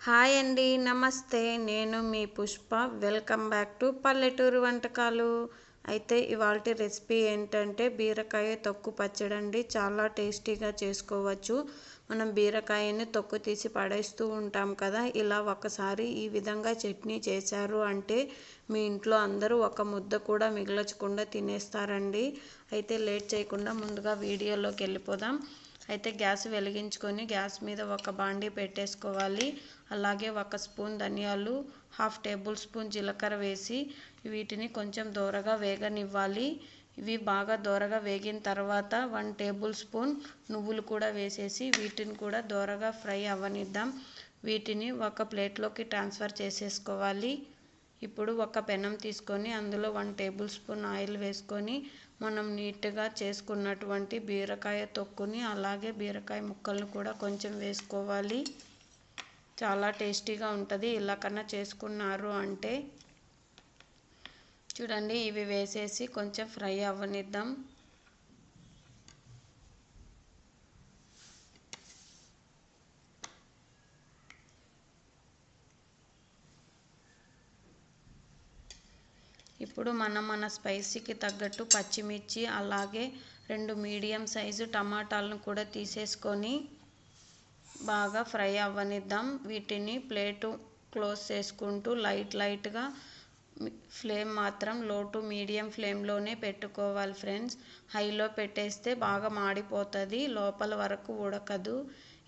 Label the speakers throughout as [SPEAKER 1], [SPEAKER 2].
[SPEAKER 1] Hi అండి నమస్తే. నేను మీ పుష్ప. వెల్కమ్ బ్యాక్ టు పల్లెటూరు వంటకాలు. అయితే ఇవాళ రెసిపీ ఏంటంటే బీరకాయ తొక్కు పచ్చడండి చాలా టేస్టీగా చేసుకోవచ్చు. మనం బీరకాయని తొక్కు తీసి పడేస్తూ ఉంటాం కదా. ఇలా ఒకసారి ఈ విధంగా చట్నీ చేశారు అంటే మీ ఇంట్లో అందరూ ఒక ముద్ద కూడా మిగలచకుండా తినేస్తారండి. అయితే లేట్ చేయకుండా ముందుగా వీడియోలోకి వెళ్ళిపోదాం. అయితే గ్యాస్ వెలిగించుకొని గ్యాస్ మీద ఒక బాండీ పెట్టేసుకోవాలి. అలాగే ఒక స్పూన్ ధనియాలు హాఫ్ టేబుల్ స్పూన్ జీలకర్ర వేసి వీటిని కొంచెం దూరగా వేగనివ్వాలి. ఇవి బాగా దూరగా వేగిన తర్వాత వన్ టేబుల్ స్పూన్ నువ్వులు కూడా వేసేసి వీటిని కూడా దూరగా ఫ్రై అవ్వనిద్దాం. వీటిని ఒక ప్లేట్లోకి ట్రాన్స్ఫర్ చేసేసుకోవాలి. ఇప్పుడు ఒక పెనం తీసుకొని అందులో వన్ టేబుల్ స్పూన్ ఆయిల్ వేసుకొని మనం నీట్గా చేసుకున్నటువంటి బీరకాయ తొక్కుని అలాగే బీరకాయ ముక్కలను కూడా కొంచెం వేసుకోవాలి. చాలా టేస్టీగా ఉంటుంది. ఇలా కన్నా చేసుకున్నారు అంటే చూడండి ఇవి వేసేసి కొంచెం ఫ్రై అవ్వనిద్దాం. ఇప్పుడు మనం మన స్పైసీకి తగ్గట్టు పచ్చిమిర్చి అలాగే రెండు మీడియం సైజు టమాటాలను కూడా తీసేసుకొని బాగా ఫ్రై అవ్వనిద్దాం. వీటిని ప్లేటు క్లోజ్ చేసుకుంటూ లైట్ లైట్గా ఫ్లేమ్ మాత్రం లో టు మీడియం ఫ్లేమ్లోనే పెట్టుకోవాలి ఫ్రెండ్స్. హైలో పెట్టేస్తే బాగా మాడిపోతుంది లోపల వరకు ఉడకదు.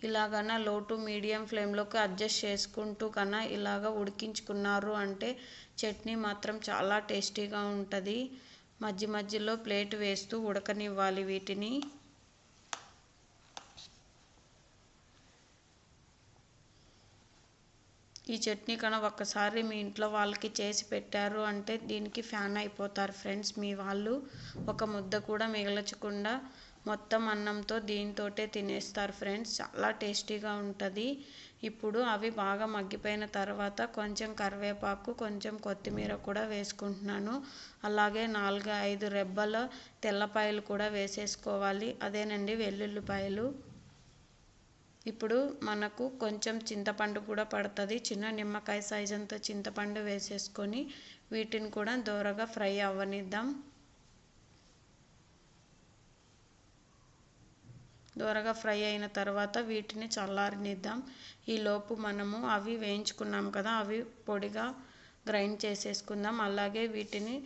[SPEAKER 1] ఇలాగన లో టు మీడియం ఫ్లేమ్లోకి అడ్జస్ట్ చేసుకుంటూ కన్నా ఇలాగ ఉడికించుకున్నారు అంటే చట్నీ మాత్రం చాలా టేస్టీగా ఉంటుంది. మధ్య మధ్యలో ప్లేట్ వేస్తూ ఉడకనివ్వాలి వీటిని. ఈ చట్నీ కన్నా ఒక్కసారి మీ ఇంట్లో వాళ్ళకి చేసి పెట్టారు అంటే దీనికి ఫ్యాన్ అయిపోతారు ఫ్రెండ్స్ మీ వాళ్ళు. ఒక ముద్ద కూడా మిగలచకుండా మొత్తం అన్నంతో దీంతోటే తినేస్తారు ఫ్రెండ్స్. చాలా టేస్టీగా ఉంటుంది. ఇప్పుడు అవి బాగా మగ్గిపోయిన తర్వాత కొంచెం కరివేపాకు కొంచెం కొత్తిమీర కూడా వేసుకుంటున్నాను. అలాగే నాలుగు ఐదు రెబ్బల తెల్లపాయలు కూడా వేసేసుకోవాలి. అదేనండి వెల్లుల్లిపాయలు. ఇప్పుడు మనకు కొంచెం చింతపండు కూడా పడుతుంది. చిన్న నిమ్మకాయ సైజ్ అంత చింతపండు వేసేసుకొని వీటిని కూడా దూరగా ఫ్రై అవ్వనిద్దాం. దూరగా ఫ్రై అయిన తర్వాత వీటిని చల్లారనిద్దాం. ఈలోపు మనము అవి వేయించుకున్నాం కదా అవి పొడిగా గ్రైండ్ చేసేసుకుందాం. అలాగే వీటిని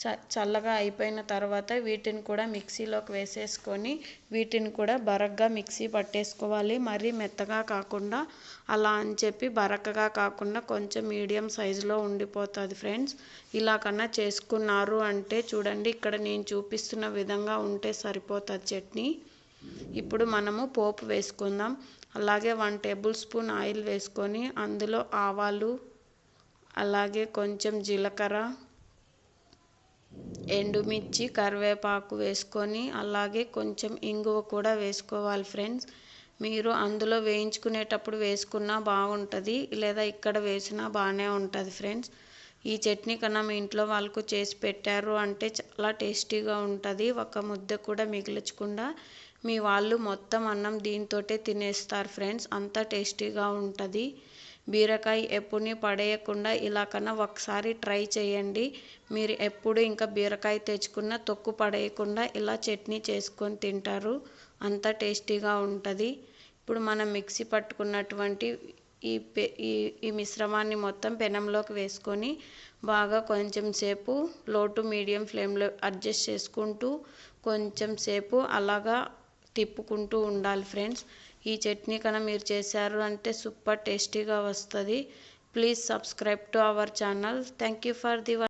[SPEAKER 1] చ చల్లగా అయిపోయిన తర్వాత వీటిని కూడా మిక్సీలోకి వేసేసుకొని వీటిని కూడా బరగ్గా మిక్సీ పట్టేసుకోవాలి. మరీ మెత్తగా కాకుండా అలా అని చెప్పి బరకగా కాకుండా కొంచెం మీడియం సైజులో ఉండిపోతుంది ఫ్రెండ్స్. ఇలా కన్నా చేసుకున్నారు అంటే చూడండి ఇక్కడ నేను చూపిస్తున్న విధంగా ఉంటే సరిపోతుంది చట్నీ. ఇప్పుడు మనము పోపు వేసుకుందాం. అలాగే వన్ టేబుల్ స్పూన్ ఆయిల్ వేసుకొని అందులో ఆవాలు అలాగే కొంచెం జీలకర్ర ఎండుమిర్చి కరివేపాకు వేసుకొని అలాగే కొంచెం ఇంగువ కూడా వేసుకోవాలి ఫ్రెండ్స్. మీరు అందులో వేయించుకునేటప్పుడు వేసుకున్నా బాగుంటుంది లేదా ఇక్కడ వేసినా బాగానే ఉంటుంది ఫ్రెండ్స్. ఈ చట్నీ కన్నా మీ ఇంట్లో వాళ్ళకు చేసి పెట్టారు అంటే చాలా టేస్టీగా ఉంటుంది. ఒక ముద్ద కూడా మిగిల్చకుండా మీ వాళ్ళు మొత్తం అన్నం దీంతోటే తినేస్తారు ఫ్రెండ్స్. అంత టేస్టీగా ఉంటుంది. బీరకాయ ఎప్పుడుని పడేయకుండా ఇలా కన్నా ఒకసారి ట్రై చేయండి. మీరు ఎప్పుడు ఇంకా బీరకాయ తెచ్చుకున్న తొక్కు పడేయకుండా ఇలా చట్నీ చేసుకొని తింటారు. అంత టేస్టీగా ఉంటుంది. ఇప్పుడు మనం మిక్సీ పట్టుకున్నటువంటి ఈ పె ఈ ఈ మిశ్రమాన్ని మొత్తం పెనంలోకి వేసుకొని బాగా కొంచెం సేపు లో టు మీడియం ఫ్లేమ్లో అడ్జస్ట్ చేసుకుంటూ కొంచెం సేపు అలాగా తిప్పుకుంటూ ఉండాలి ఫ్రెండ్స్. ఈ చట్నీ కన్నా మీరు చేశారు అంటే సూపర్ టేస్టీగా వస్తుంది. Please subscribe to our channel. Thank you for the